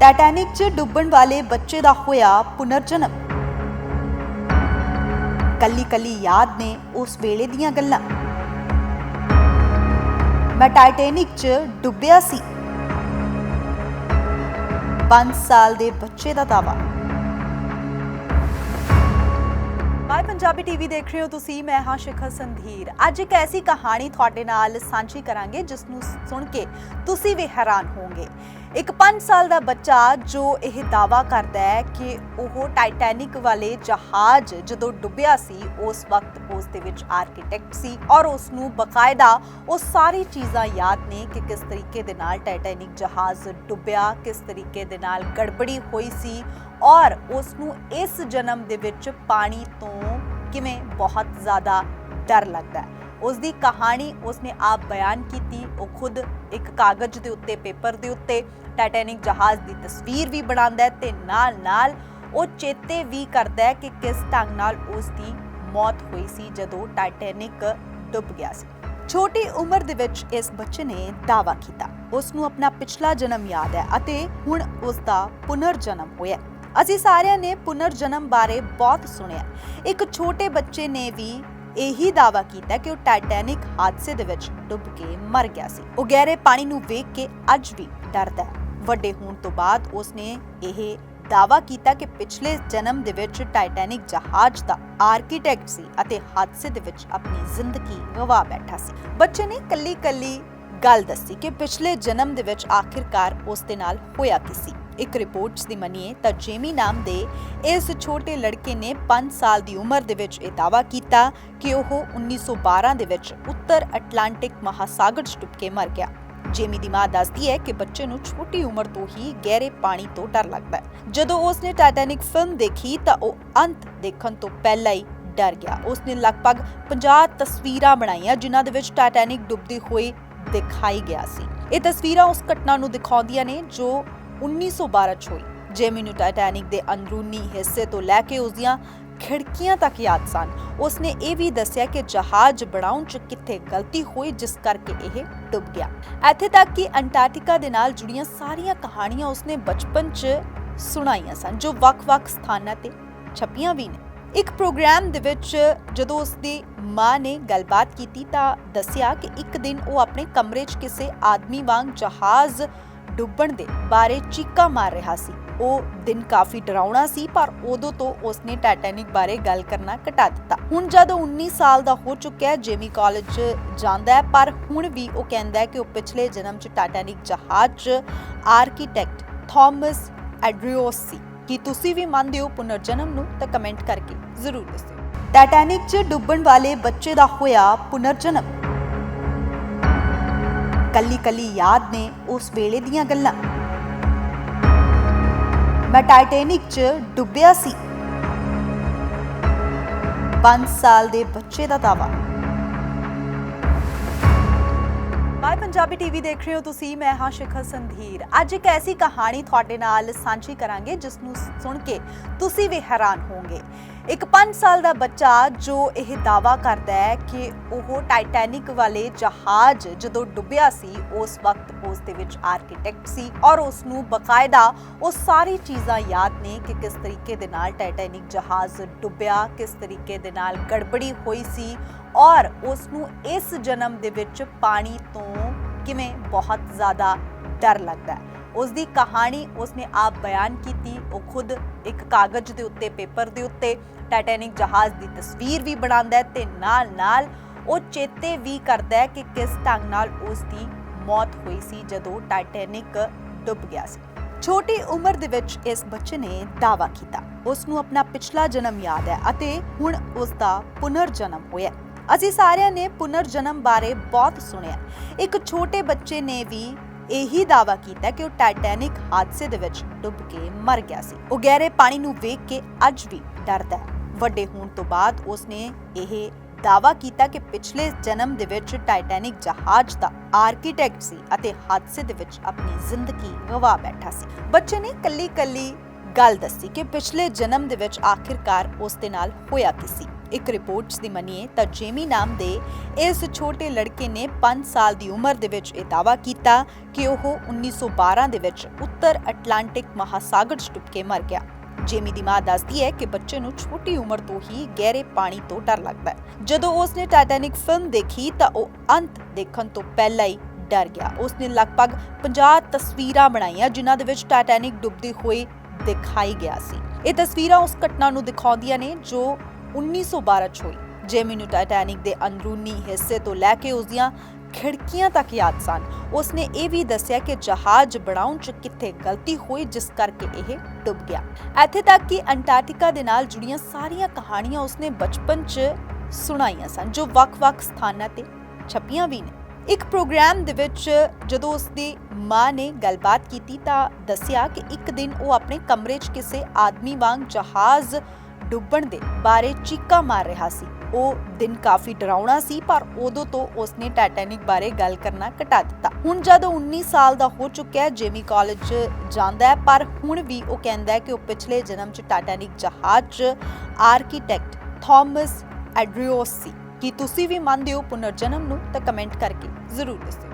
Titanic 'ਚ ਡੁੱਬਣ ਵਾਲੇ ਬੱਚੇ ਦਾ ਹੋਇਆ ਪੁਨਰਜਨਮ। ਕੱਲੀ ਕੱਲੀ ਯਾਦ ਨੇ ਉਸ ਵੇਲੇ ਦੀਆਂ ਗੱਲਾਂ। ਮੈਂ ਟਾਈਟੈਨਿਕ 'ਚ ਡੁੱਬਿਆ ਸੀ। 5 ਸਾਲ ਦੇ ਬੱਚੇ ਦਾ ਦਾਵਾ ਮਾਈ ਪੰਜਾਬੀ ਟੀਵੀ ਦੇਖ ਰਹੇ ਹੋ ਤੁਸੀਂ, ਮੈਂ ਹਾਂ ਸ਼ਿਖਰ ਸੰਧੀਰ। ਅੱਜ ਇੱਕ ਐਸੀ ਕਹਾਣੀ ਤੁਹਾਡੇ ਨਾਲ ਸਾਂਝੀ ਕਰਾਂਗੇ ਜਿਸ ਨੂੰ ਸੁਣ ਕੇ ਤੁਸੀਂ ਵੀ ਹੈਰਾਨ ਹੋਵੋਗੇ। ਇੱਕ 5 ਸਾਲ ਦਾ ਬੱਚਾ ਜੋ ਇਹ ਦਾਵਾ ਕਰਦਾ ਹੈ ਕਿ ਉਹ ਟਾਈਟੈਨਿਕ ਵਾਲੇ ਜਹਾਜ਼ ਜਦੋਂ ਡੁੱਬਿਆ ਸੀ, ਉਸ ਵਕਤ ਉਸ ਦੇ ਵਿੱਚ ਆਰਕੀਟੈਕਟ ਸੀ ਔਰ ਉਸ ਨੂੰ ਬਕਾਇਦਾ ਉਹ ਸਾਰੀ ਚੀਜ਼ਾਂ ਯਾਦ ਨੇ ਕਿ ਕਿਸ ਤਰੀਕੇ ਦੇ ਨਾਲ ਟਾਈਟੈਨਿਕ ਜਹਾਜ਼ ਡੁੱਬਿਆ, ਕਿਸ ਤਰੀਕੇ ਦੇ ਨਾਲ ਗੜਬੜੀ ਹੋਈ ਸੀ ਔਰ ਉਸ ਨੂੰ ਇਸ ਜਨਮ ਦੇ ਵਿੱਚ ਪਾਣੀ ਤੋਂ ਕਿਵੇਂ ਬਹੁਤ ਜ਼ਿਆਦਾ ਡਰ ਲੱਗਦਾ ਹੈ। ਉਸ ਦੀ ਕਹਾਣੀ ਉਸਨੇ ਆਪ ਬਿਆਨ ਕੀਤੀ, ਉਹ ਖੁਦ ਇੱਕ ਕਾਗਜ਼ ਦੇ ਉੱਤੇ, ਪੇਪਰ ਦੇ ਉੱਤੇ ਟਾਈਟੈਨਿਕ ਜਹਾਜ਼ ਦੀ ਤਸਵੀਰ ਵੀ ਬਣਾਉਂਦਾ ਹੈ ਤੇ ਨਾਲ-ਨਾਲ ਉਹ ਚੇਤੇ ਵੀ ਕਰਦਾ ਹੈ ਕਿ ਕਿਸ ਢੰਗ ਨਾਲ ਉਸ ਦੀ ਮੌਤ ਹੋਈ ਸੀ ਜਦੋਂ ਟਾਈਟੈਨਿਕ ਡੁੱਬ ਗਿਆ ਸੀ। ਛੋਟੀ ਉਮਰ ਦੇ ਵਿੱਚ ਇਸ ਬੱਚੇ ਨੇ ਦਾਅਵਾ ਕੀਤਾ। ਉਸ ਨੂੰ ਆਪਣਾ ਪਿਛਲਾ ਜਨਮ ਯਾਦ ਹੈ ਅਤੇ ਹੁਣ ਉਸ ਦਾ ਪੁਨਰ ਜਨਮ ਹੋਇਆ ਅਸੀਂ ਸਾਰਿਆਂ ਨੇ ਪੁਨਰ ਜਨਮ ਬਾਰੇ ਬਹੁਤ ਸੁਣਿਆ। ਇੱਕ ਛੋਟੇ ਬੱਚੇ ਨੇ ਵੀ ਇਹੀ ਦਾਵਾ ਕੀਤਾ ਕਿ ਉਹ ਟਾਈਟੈਨਿਕ ਹਾਦਸੇ ਦੇ ਵਿੱਚ ਡੁੱਬ ਕੇ ਮਰ ਗਿਆ ਸੀ। ਉਹ ਗਹਿਰੇ ਪਾਣੀ ਨੂੰ ਵੇਖ ਕੇ ਅੱਜ ਵੀ ਡਰਦਾ ਹੈ। ਵੱਡੇ ਹੋਣ ਤੋਂ ਬਾਅਦ ਉਸਨੇ ਇਹ ਦਾਵਾ ਕੀਤਾ ਕਿ ਪਿਛਲੇ ਜਨਮ ਦੇ ਵਿੱਚ ਟਾਈਟੈਨਿਕ ਜਹਾਜ਼ ਦਾ ਆਰਕੀਟੈਕਟ ਸੀ ਅਤੇ ਹਾਦਸੇ ਦੇ ਵਿੱਚ ਆਪਣੀ ਜ਼ਿੰਦਗੀ ਗਵਾ ਬੈਠਾ ਸੀ। ਬੱਚੇ ਨੇ ਕੱਲੀ ਕੱਲੀ ਗੱਲ ਦੱਸੀ ਕਿ ਪਿਛਲੇ ਜਨਮ ਦੇ ਵਿੱਚ ਆਖਿਰਕਾਰ ਉਸ ਦੇ ਨਾਲ ਹੋਇਆ ਕੀ ਸੀ। ਇੱਕ ਰਿਪੋਰਟਸ ਦੀ ਮੰਨੀਏ ਤਾਂ ਜੇਮੀ ਨਾਮ ਦੇ ਇਸ ਛੋਟੇ ਲੜਕੇ ਨੇ 5 ਸਾਲ ਦੀ ਉਮਰ ਦੇ ਵਿੱਚ ਇਹ ਦਾਵਾ ਕੀਤਾ ਕਿ ਉਹ 1912 ਦੇ ਵਿੱਚ ਉੱਤਰ ਅਟਲਾਂਟਿਕ ਮਹਾਸਾਗਰ 'ਚ ਡੁੱਬ ਕੇ ਮਰ ਗਿਆ। ਜੇਮੀ ਦੀ ਮਾਂ ਦੱਸਦੀ ਹੈ ਕਿ ਬੱਚੇ ਨੂੰ ਛੋਟੀ ਉਮਰ ਤੋਂ ਹੀ ਗਹਿਰੇ ਪਾਣੀ ਤੋਂ ਡਰ ਲੱਗਦਾ ਹੈ। ਜਦੋਂ ਉਸਨੇ ਟਾਈਟੈਨਿਕ ਫਿਲਮ ਦੇਖੀ ਤਾਂ ਉਹ ਅੰਤ ਦੇਖਣ ਤੋਂ ਪਹਿਲਾਂ ਹੀ ਡਰ ਗਿਆ। ਉਸਨੇ ਲਗਭਗ 50 ਤਸਵੀਰਾਂ ਬਣਾਈਆਂ ਜਿਨ੍ਹਾਂ ਦੇ ਵਿੱਚ ਟਾਈਟੈਨਿਕ ਡੁੱਬਦੀ ਹੋਈ ਦਿਖਾਈ ਗਿਆ ਸੀ। ਇਹ ਤਸਵੀਰਾਂ ਉਸ ਘਟਨਾ ਨੂੰ ਦਿਖਾਉਂਦੀਆਂ ਨੇ ਜੋ 1912 ਚ ਹੋਈ। ਜੇਮੀ ਟਾਈਟੈਨਿਕ ਦੇ ਅੰਦਰੂਨੀ ਹਿੱਸੇ ਤੋਂ ਲੈ ਕੇ ਉਸ ਦੀਆਂ ਖਿੜਕੀਆਂ ਤੱਕ ਯਾਦ ਸਨ। ਉਸਨੇ ਇਹ ਵੀ ਦੱਸਿਆ ਕਿ ਜਹਾਜ਼ ਬਣਾਉਣ ਚ ਕਿੱਥੇ ਗਲਤੀ ਹੋਈ, ਜਿਸ ਕਰਕੇ ਇਹ ਡੁੱਬ ਗਿਆ। ਇੱਥੇ ਤੱਕ ਕਿ ਅੰਟਾਰਕਟਿਕਾ ਦੇ ਨਾਲ ਜੁੜੀਆਂ ਸਾਰੀਆਂ ਕਹਾਣੀਆਂ ਉਸਨੇ ਬਚਪਨ ਚ ਸੁਣਾਈਆਂ ਸਨ, ਜੋ ਵੱਖ-ਵੱਖ ਸਥਾਨਾਂ ਤੇ ਛਪੀਆਂ ਵੀ ਨੇ। ਇੱਕ ਪ੍ਰੋਗਰਾਮ ਦੇ ਵਿੱਚ ਜਦੋਂ ਉਸਦੀ ਮਾਂ ਨੇ ਗੱਲਬਾਤ ਕੀਤੀ ਤਾਂ ਦੱਸਿਆ ਕਿ ਇੱਕ ਦਿਨ ਉਹ ਆਪਣੇ ਕਮਰੇ 'ਚ ਕਿਸੇ ਆਦਮੀ ਵਾਂਗ ਜਹਾਜ਼ ਡੁੱਬਣ ਦੇ ਬਾਰੇ ਚੀਕਾਂ ਮਾਰ ਰਿਹਾ ਸੀ। ਉਹ ਦਿਨ ਕਾਫੀ ਡਰਾਉਣਾ ਸੀ, ਪਰ ਉਦੋਂ ਤੋਂ ਉਸਨੇ ਟਾਈਟੈਨਿਕ ਬਾਰੇ ਗੱਲ ਕਰਨਾ ਘਟਾ ਦਿੱਤਾ। ਹੁਣ ਜਦੋਂ 19 ਸਾਲ ਦਾ ਹੋ ਚੁੱਕਿਆ ਜੇਮੀ ਕਾਲਜ ਜਾਂਦਾ ਹੈ, ਪਰ ਹੁਣ ਵੀ ਉਹ ਕਹਿੰਦਾ ਹੈ ਕਿ ਉਹ ਪਿਛਲੇ ਜਨਮ 'ਚ ਟਾਈਟੈਨਿਕ ਜਹਾਜ਼ 'ਚ ਆਰਕੀਟੈਕਟ ਥਾਮਸ ਐਡਰੀਓਸ ਸੀ। ਕੀ ਤੁਸੀਂ ਵੀ ਮੰਨਦੇ ਹੋ ਪੁਨਰਜਨਮ ਨੂੰ, ਤਾਂ ਕਮੈਂਟ ਕਰਕੇ ਜ਼ਰੂਰ ਦੱਸਿਓ। ਟਾਈਟੈਨਿਕ 'ਚ ਡੁੱਬਣ ਵਾਲੇ ਬੱਚੇ ਦਾ ਹੋਇਆ ਪੁਨਰਜਨਮ। ਕੱਲੀ ਕੱਲੀ ਯਾਦ ਨੇ ਉਸ ਵੇਲੇ ਦੀਆਂ ਗੱਲਾਂ। ਮੈਂ ਟਾਈਟੈਨਿਕ 'ਚ ਡੁੱਬਿਆ ਸੀ। 5 ਸਾਲ ਦੇ ਬੱਚੇ ਦਾ ਦਾਵਾ ਮਾਈ ਪੰਜਾਬੀ ਟੀਵੀ ਦੇਖ ਰਹੇ ਹੋ ਤੁਸੀਂ, ਮੈਂ ਹਾਂ ਸ਼ਿਖਰ ਸੰਧੀਰ। ਅੱਜ ਇੱਕ ਐਸੀ ਕਹਾਣੀ ਤੁਹਾਡੇ ਨਾਲ ਸਾਂਝੀ ਕਰਾਂਗੇ, ਜਿਸ ਨੂੰ ਸੁਣ ਕੇ ਤੁਸੀਂ ਵੀ ਹੈਰਾਨ ਹੋਵੋਗੇ। ਇੱਕ 5 ਸਾਲ ਦਾ ਬੱਚਾ ਜੋ ਇਹ ਦਾਵਾ ਕਰਦਾ ਹੈ ਕਿ ਉਹ ਟਾਈਟੈਨਿਕ ਵਾਲੇ ਜਹਾਜ਼ ਜਦੋਂ ਡੁੱਬਿਆ ਸੀ, ਉਸ ਵਕਤ ਉਸ ਦੇ ਵਿੱਚ ਆਰਕੀਟੈਕਟ ਸੀ ਔਰ ਉਸ ਨੂੰ ਬਕਾਇਦਾ ਉਹ ਸਾਰੀ ਚੀਜ਼ਾਂ ਯਾਦ ਨੇ ਕਿ ਕਿਸ ਤਰੀਕੇ ਦੇ ਨਾਲ ਟਾਈਟੈਨਿਕ ਜਹਾਜ਼ ਡੁੱਬਿਆ, ਕਿਸ ਤਰੀਕੇ ਦੇ ਨਾਲ ਗੜਬੜੀ ਹੋਈ ਸੀ ਔਰ ਉਸ ਨੂੰ ਇਸ ਜਨਮ ਦੇ ਵਿੱਚ ਪਾਣੀ ਤੋਂ ਕਿਵੇਂ ਬਹੁਤ ਜ਼ਿਆਦਾ ਡਰ ਲੱਗਦਾ ਹੈ। ਉਸ ਦੀ ਕਹਾਣੀ ਉਸਨੇ ਆਪ ਬਿਆਨ ਕੀਤੀ, ਉਹ ਖੁਦ ਇੱਕ ਕਾਗਜ਼ ਦੇ ਉੱਤੇ, ਪੇਪਰ ਦੇ ਉੱਤੇ, ਟਾਈਟੈਨਿਕ ਜਹਾਜ਼ ਦੀ ਤਸਵੀਰ ਵੀ ਬਣਾਉਂਦਾ ਹੈ ਤੇ ਨਾਲ-ਨਾਲ ਉਹ ਚੇਤੇ ਵੀ ਕਰਦਾ ਹੈ ਕਿ ਕਿਸ ਢੰਗ ਨਾਲ ਉਸ ਦੀ ਮੌਤ ਹੋਈ ਸੀ ਜਦੋਂ ਟਾਈਟੈਨਿਕ ਡੁੱਬ ਗਿਆ ਸੀ। ਛੋਟੀ ਉਮਰ ਦੇ ਵਿੱਚ ਇਸ ਬੱਚੇ ਨੇ ਦਾਵਾ ਕੀਤਾ। ਉਸ ਨੂੰ ਆਪਣਾ ਪਿਛਲਾ ਜਨਮ ਯਾਦ ਹੈ ਅਤੇ ਹੁਣ ਉਸ ਦਾ ਪੁਨਰ ਜਨਮ ਹੋਇਆ ਅਸੀਂ ਸਾਰਿਆਂ ਨੇ ਪੁਨਰ ਜਨਮ ਬਾਰੇ ਬਹੁਤ ਸੁਣਿਆ। ਇੱਕ ਛੋਟੇ ਬੱਚੇ ਨੇ ਵੀ ਇਹੀ ਦਾਵਾ ਕੀਤਾ ਕਿ ਉਹ ਟਾਈਟੈਨਿਕ ਹਾਦਸੇ ਦੇ ਵਿੱਚ ਡੁੱਬ ਕੇ ਮਰ ਗਿਆ ਸੀ। ਉਹ ਗਹਿਰੇ ਪਾਣੀ ਨੂੰ ਵੇਖ ਕੇ ਅੱਜ ਵੀ ਡਰਦਾ ਹੈ। ਵੱਡੇ ਹੋਣ ਤੋਂ ਬਾਅਦ ਉਸਨੇ ਇਹ ਦਾਵਾ ਕੀਤਾ ਕਿ ਪਿਛਲੇ ਜਨਮ ਦੇ ਵਿੱਚ ਟਾਈਟੈਨਿਕ ਜਹਾਜ਼ ਦਾ ਆਰਕੀਟੈਕਟ ਸੀ ਅਤੇ ਹਾਦਸੇ ਦੇ ਵਿੱਚ ਆਪਣੀ ਜ਼ਿੰਦਗੀ ਗਵਾ ਬੈਠਾ ਸੀ। ਬੱਚੇ ਨੇ ਕੱਲੀ ਕੱਲੀ ਗੱਲ ਦੱਸੀ ਕਿ ਪਿਛਲੇ ਜਨਮ ਦੇ ਵਿੱਚ ਆਖਿਰਕਾਰ ਉਸ ਦੇ ਨਾਲ ਹੋਇਆ ਕੀ ਸੀ। ਇੱਕ ਰਿਪੋਰਟ ਦੀ ਮੰਨੀਏ ਤਾਂ ਜੇਮੀ ਨਾਮ ਦੇ ਇਸ ਛੋਟੇ ਲੜਕੇ ਨੇ 5 ਸਾਲ ਦੀ ਉਮਰ ਦੇ ਵਿੱਚ ਇਹ ਦਾਅਵਾ ਕੀਤਾ ਕਿ ਉਹ 1912 ਦੇ ਵਿੱਚ ਉੱਤਰ ਅਟਲਾਂਟਿਕ ਮਹਾਸਾਗਰ 'ਚ ਡੁੱਬ ਕੇ ਮਰ ਗਿਆ। ਜੇਮੀ ਦੀ ਮਾਂ ਦੱਸਦੀ ਹੈ ਕਿ ਬੱਚੇ ਨੂੰ ਛੋਟੀ ਉਮਰ ਤੋਂ ਹੀ ਗਹਿਰੇ ਪਾਣੀ ਤੋਂ ਡਰ ਲੱਗਦਾ ਹੈ। ਜਦੋਂ ਉਸਨੇ ਟਾਈਟੈਨਿਕ ਫਿਲਮ ਦੇਖੀ ਤਾਂ ਉਹ ਅੰਤ ਦੇਖਣ ਤੋਂ ਪਹਿਲਾਂ ਹੀ ਡਰ ਗਿਆ। ਉਸਨੇ ਲਗਭਗ 50 ਤਸਵੀਰਾਂ ਬਣਾਈਆਂ ਜਿਨ੍ਹਾਂ ਦੇ ਵਿੱਚ ਟਾਈਟੈਨਿਕ ਡੁੱਬਦੀ ਹੋਈ ਦਿਖਾਈ ਗਿਆ ਸੀ। ਇਹ ਤਸਵੀਰਾਂ ਉਸ ਘਟਨਾ ਨੂੰ ਦਿਖਾਉਂਦੀਆਂ ਨੇ ਜੋ 1912 ਚ ਹੋਈ। ਜੇਮੀ ਨੂੰ ਟਾਈਟੈਨਿਕ ਦੇ ਅੰਦਰੂਨੀ ਹਿੱਸੇ ਤੋਂ ਲੈ ਕੇ ਉਸ ਦੀਆਂ ਖਿੜਕੀਆਂ ਤੱਕ ਯਾਦ ਸਨ। ਉਸਨੇ ਇਹ ਵੀ ਦੱਸਿਆ ਕਿ ਜਹਾਜ਼ ਬਣਾਉਣ ਚ ਕਿੱਥੇ ਗਲਤੀ ਹੋਈ, ਜਿਸ ਕਰਕੇ ਇਹ ਡੁੱਬ ਗਿਆ। ਇੱਥੇ ਤੱਕ ਕਿ ਅੰਟਾਰਕਟਿਕਾ ਦੇ ਨਾਲ ਜੁੜੀਆਂ ਸਾਰੀਆਂ ਕਹਾਣੀਆਂ ਉਸਨੇ ਬਚਪਨ ਚ ਸੁਣਾਈਆਂ ਸਨ, ਜੋ ਵੱਖ-ਵੱਖ ਸਥਾਨਾਂ ਤੇ ਛਪੀਆਂ ਵੀ ਨੇ। ਇੱਕ ਪ੍ਰੋਗਰਾਮ ਦੇ ਵਿੱਚ ਜਦੋਂ ਉਸਦੀ ਮਾਂ ਨੇ ਗੱਲਬਾਤ ਕੀਤੀ ਤਾਂ ਦੱਸਿਆ ਕਿ ਇੱਕ ਦਿਨ ਉਹ ਆਪਣੇ ਕਮਰੇ 'ਚ ਕਿਸੇ ਆਦਮੀ ਵਾਂਗ ਜਹਾਜ਼ ਡੁੱਬਣ ਦੇ ਬਾਰੇ ਚੀਕਾ ਮਾਰ ਰਿਹਾ ਸੀ। ਉਹ ਦਿਨ ਕਾਫੀ ਡਰਾਉਣਾ ਸੀ, ਪਰ ਉਦੋਂ ਤੋਂ ਉਸਨੇ ਟਾਈਟੈਨਿਕ ਬਾਰੇ ਗੱਲ ਕਰਨਾ ਘਟਾ ਦਿੱਤਾ। ਹੁਣ ਜਦੋਂ 19 ਸਾਲ ਦਾ ਹੋ ਚੁੱਕਿਆ ਹੈ ਜੇਮੀ ਕਾਲਜ ਜਾਂਦਾ ਹੈ, ਪਰ ਹੁਣ ਵੀ ਉਹ ਕਹਿੰਦਾ ਹੈ ਕਿ ਉਹ ਪਿਛਲੇ ਜਨਮ 'ਚ ਟਾਈਟੈਨਿਕ ਜਹਾਜ਼ 'ਚ ਆਰਕੀਟੈਕਟ ਥਾਮਸ ਐਡਰੀਓਸ ਸੀ। ਕੀ ਤੁਸੀਂ ਵੀ ਮੰਨਦੇ ਹੋ ਪੁਨਰ ਜਨਮ ਨੂੰ, ਤਾਂ ਕਮੈਂਟ ਕਰਕੇ ਜ਼ਰੂਰ ਦੱਸੋ